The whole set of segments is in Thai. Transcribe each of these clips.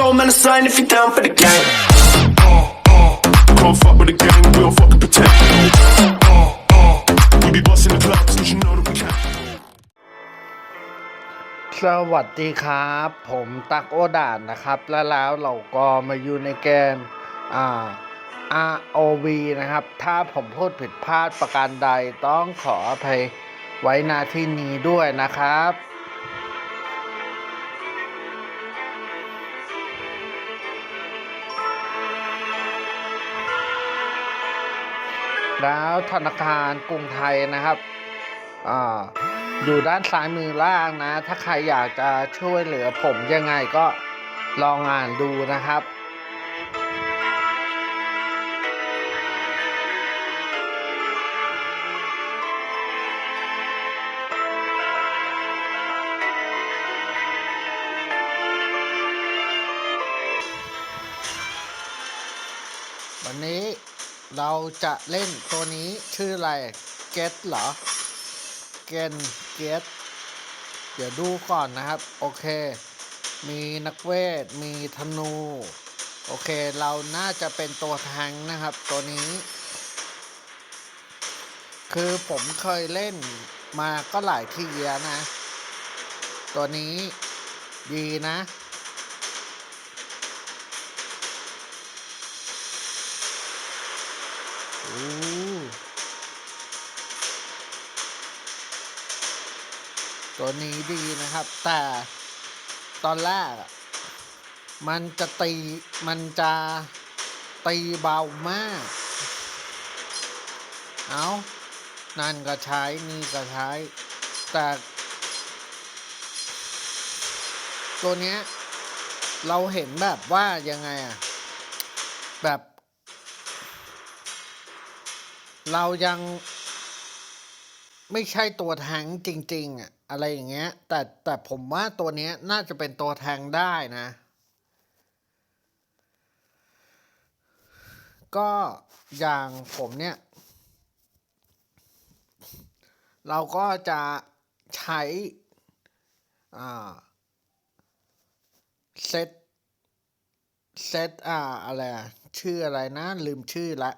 control, man, a sign if you're down for the game. Can't fuck with the gang, we don't fucking pretend. We be busting the clubs, don't you know that we can? สวัสดีครับ ผมตักโอดานนะครับ และแล้วเราก็มาอยู่ในเกมอ่า ROV นะครับ ถ้าผมพูดผิดพลาดประการใดต้องขออภัยไว้นาที่นี้ด้วยนะครับ แล้วธนาคารกรุงไทยนะครับออยู่ด้านซ้ายมือล่างนะ ถ้าใครอยากจะช่วยเหลือผมยังไงก็ลองอ่านดูนะครับ เราจะเล่นตัวนี้ชื่ออะไร เกตเหรอ เกนเกตเดี๋ยวดูก่อนนะครับ โอเค มีนักเวท มีธนู โอเค เราน่าจะเป็นตัวแทงนะครับ ตัวนี้ คือผมเคยเล่นมาก็หลายทีแล้วนะ ตัวนี้ดีนะ ตัวนี้ดีนะครับ แต่ตอนแรกมันจะตีมันจะตีเบามาก เอานั่นก็ใช้ นี่ก็ใช้ แต่ตัวเนี้ยเราเห็นแบบว่ายังไงอะแบบ เรายัง ไม่ใช่ตัวแทงจริง ๆอะอะไรอย่างเงี้ย แต่แต่ผมว่าตัวเนี้ยน่าจะเป็นตัวแทงได้นะ ก็อย่างผมเนี่ย เราก็จะใช้อ่าเซตเซตอ่าอะไรชื่ออะไรนะ ลืมชื่อละ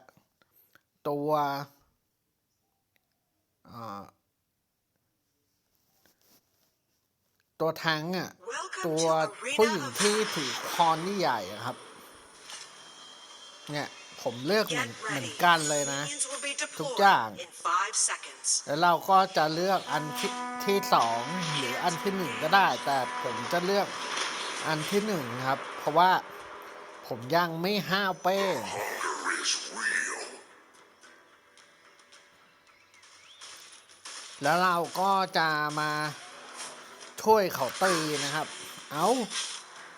ตัว ตัวแทงอะ ตัวผู้หญิงที่ถือคอนนี่ใหญ่อะครับ เนี่ย ผมเลือกเหมือนเหมือนกันเลยนะ ทุกอย่างแล้วเราก็จะเลือกอันที่ที่สองหรืออันที่หนึ่งก็ได้ แต่ผมจะเลือกอันที่หนึ่งครับ เพราะว่าผมยังไม่ห้าวเป้ แล้วเราก็จะมาช่วยเขาตีนะครับ เอา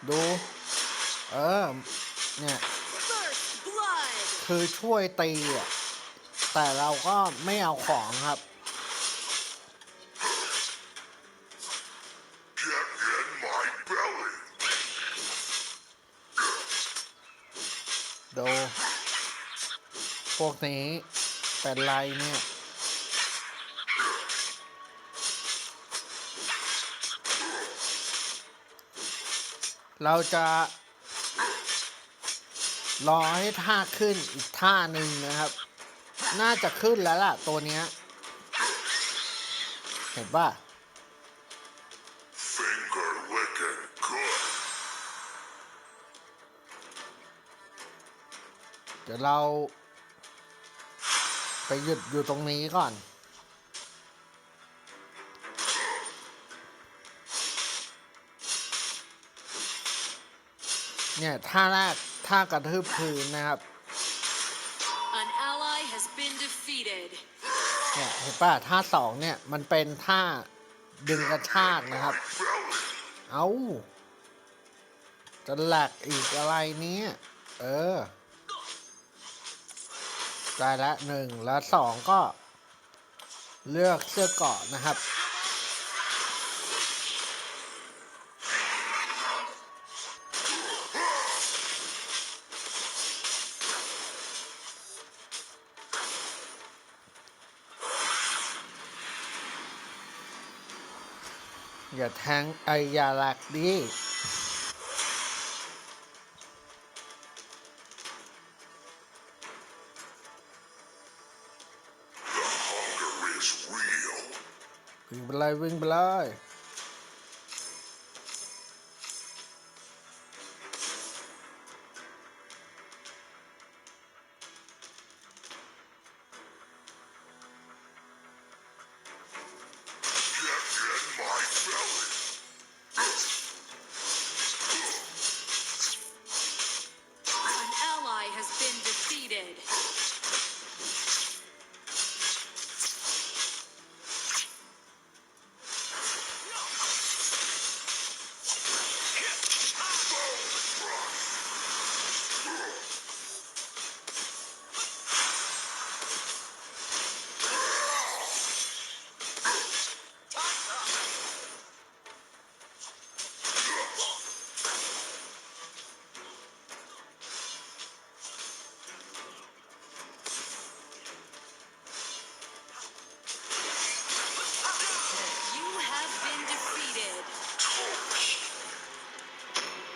ดู เออ เนี่ย คือช่วยตีอะ แต่เราก็ไม่เอาของครับ ดู พวกนี้เป็นไรเนี่ย เราจะรอให้ท่าขึ้นอีกท่าหนึ่งนะครับ น่าจะขึ้นแล้วล่ะตัวเนี้ย เห็นป่ะเดี๋ยวเรา ไปหยุดอยู่ตรงนี้ก่อน เนี่ยท่าแรกท่ากระทืบพื้นนะครับ An ally has been defeated. เนี่ยเห็นป่ะท่าสองเนี่ยมันเป็นท่าดึงกระชากนะครับ เอาจะแหลกอีกอะไรเนี้ยเออได้ละหนึ่งแล้วสองก็ เลือกเสื้อเกราะนะครับ อย่าแทงไอยาหลักดีวิ่งไปเลยวิ่งไปเลย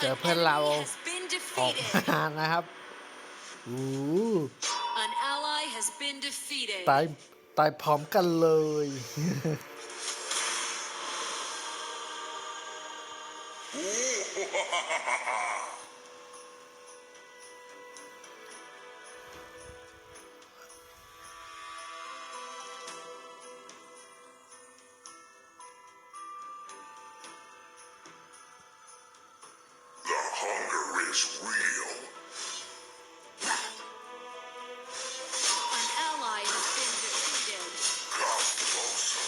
เจอเพื่อนเรา Enemy has been ออก defeated. มานะครับอู้ An ally has been defeated. ตายตายพร้อมกันเลย The is real. An ally has been defeated. Come closer.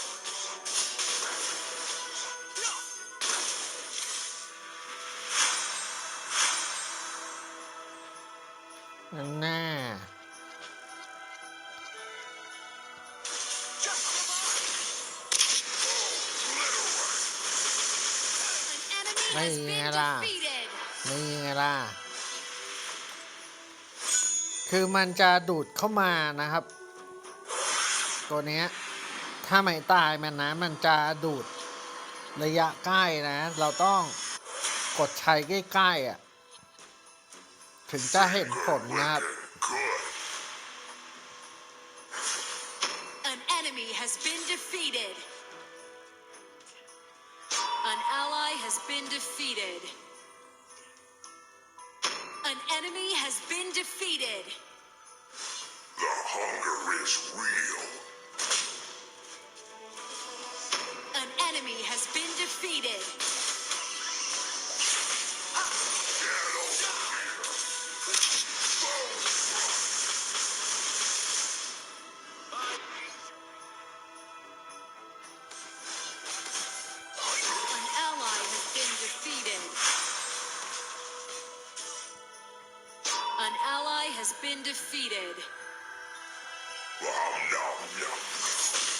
Nah. An enemy has been defeated. นี่ไงล่ะ คือมันจะดูดเข้ามานะครับ ตัวนี้ถ้าไม่ตายมันนะ มันจะดูดระยะใกล้นะ เราต้องกดใช้ใกล้ๆอะ ถึงจะเห็นผลนะครับ An enemy has been defeated. An ally has been defeated. Enemy has been defeated. The hunger is real. Itália.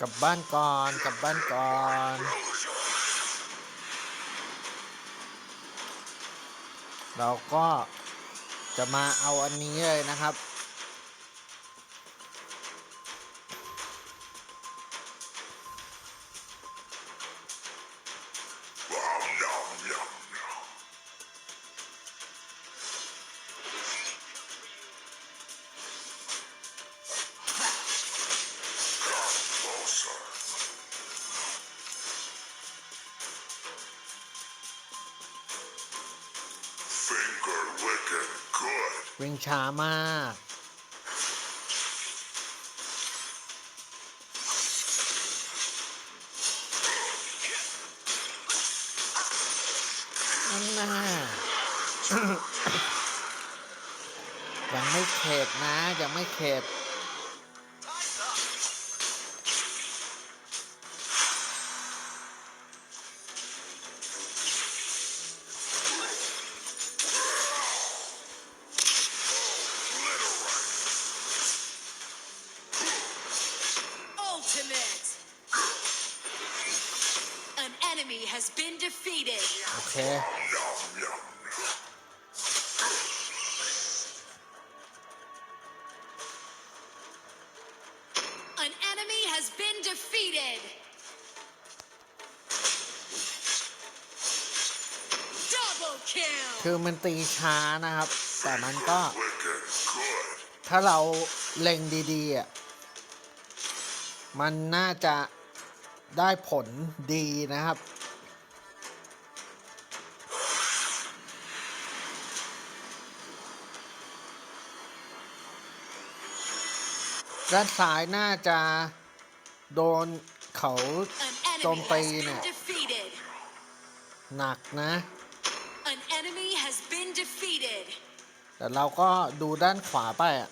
กลับบ้านก่อนกลับบ้านก่อนเราก็จะมาเอาอันนี้เลยนะครับ วิ่งช้ามากนั่นน่ายังไม่เข็ดนะ ยังไม่เข็ด enemy has been defeated. defeated. โอเค An enemy has been defeated. Double kill. คือมันตีช้านะครับ แต่มันก็ถ้าเราเล็งดีๆอะ มันน่าจะได้ผลดีนะครับ ด้านซ้ายน่าจะโดนเขาโจมตีเนี่ยหนักนะแต่เราก็ดูด้านขวาไปอะ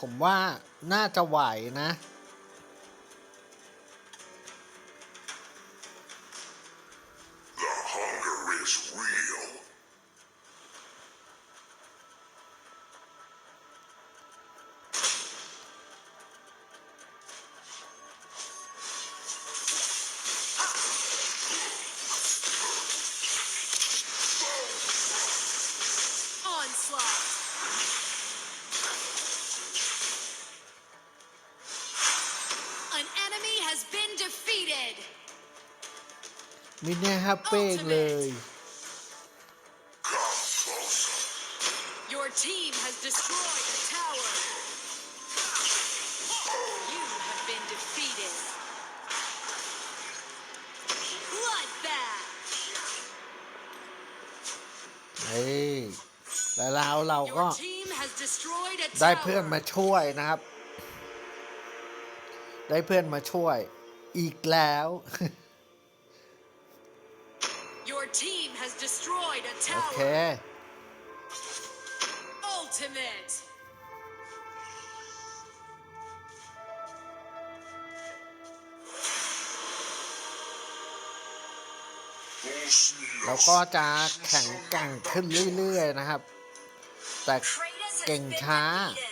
ผมว่าน่าจะไหวนะ มิเนี่ยแฮปเป้งเลย Come closer. Your team has destroyed a tower. You have been defeated. Bloodbath. เฮ้ยแล้วเราเราก็ Your team has destroyed a ได้เพื่อนมา tower. ช่วยนะครับ ได้เพื่อนมาช่วย อีกแล้ว โอเค tower. Ultimate. เราก็จะแข่งแกร่งขึ้นเรื่อยๆนะครับ แต่ Kratos has King been Cha.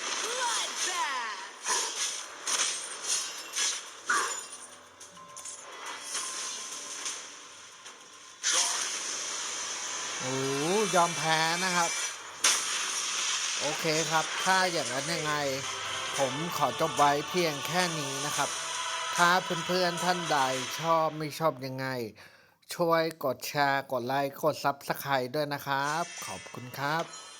ยอมแพ้นะครับ โอเคครับ ถ้าอย่างนั้นยังไง ผมขอจบไว้เพียงแค่นี้นะครับ ถ้าเพื่อนๆท่านใดชอบไม่ชอบยังไง ช่วยกดแชร์ กดไลค์ กดซับสไครต์ด้วยนะครับ ขอบคุณครับ